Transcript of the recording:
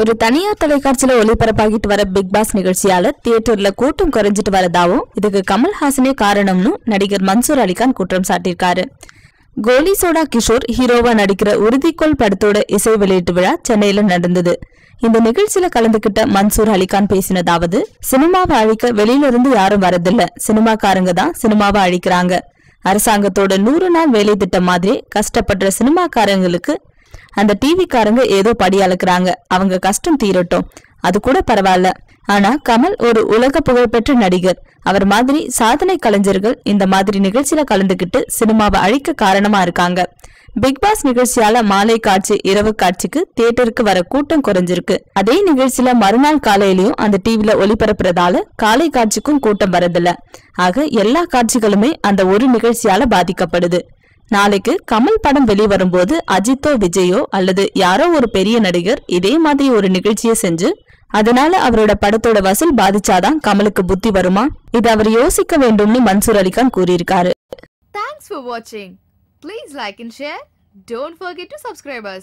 ஒரு தனியார் தொலைக்காட்சியில ஒளிபரப்பாகிட்டு வர பிக் பாஸ் நிகழ்ச்சியால தியேட்டர்ல கூட்டம் குறைஞ்சிட்டு வரதாவும் இதுக்கு கமல்ஹாசனே காரணம்னு நடிகர் மன்சூர் அலிகான் குற்றம் சாட்டியிருக்காரு. கோலி சோடா கிஷோர் ஹீரோவா நடிக்கிற உறுதிக்கோள் படத்தோட இசை வெளியீட்டு விழா சென்னையில நடந்தது. இந்த நிகழ்ச்சியில கலந்துகிட்ட மன்சூர் அலிகான் பேசினதாவது சினிமாவை அழிக்க வெளியில இருந்து யாரும் வரதில்ல. சினிமாக்காரங்க தான் சினிமாவை அழிக்கிறாங்க. அரசாங்கத்தோட நூறு நாள் வேலை திட்டம் மாதிரி கஷ்டப்படுற சினிமாக்காரங்களுக்கு அந்த டிவிக்காரங்க ஏதோ படி அளக்குறாங்க அவங்க கஷ்டம் தீரட்டும். அது கூட பரவாயில்ல. ஆனா கமல் ஒரு உலக புகழ்பெற்ற நடிகர். அவர் மாதிரி சாதனை கலைஞர்கள் இந்த மாதிரி நிகழ்ச்சியில கலந்துகிட்டு சினிமாவை அழிக்க காரணமா இருக்காங்க. பிக் பாஸ் நிகழ்ச்சியால மாலை காட்சி இரவு காட்சிக்கு தியேட்டருக்கு வர கூட்டம் குறைஞ்சிருக்கு. அதே நிகழ்ச்சியில மறுநாள் காலையிலயும் அந்த டிவில ஒளிபரப்புறதால காலை காட்சிக்கும் கூட்டம் வரதில்ல. ஆக எல்லா காட்சிகளுமே அந்த ஒரு நிகழ்ச்சியால பாதிக்கப்படுது. நாளைக்கு கமல் படம் வெளிவரும்போது அஜித்தோ விஜயோ அல்லது யாரோ ஒரு பெரிய நடிகர் இதே மாதிரி ஒரு நிகழ்ச்சியை செஞ்சு அதனால அவரோட படத்தோட வசூல் பாதிச்சாதான் கமலுக்கு புத்தி வருமா? இது அவர் யோசிக்க வேண்டும்னு மன்சூர் அலிகான் கூறியிருக்காரு. தேங்க்ஸ் for வாட்சிங் please like and share don't forget to subscribe.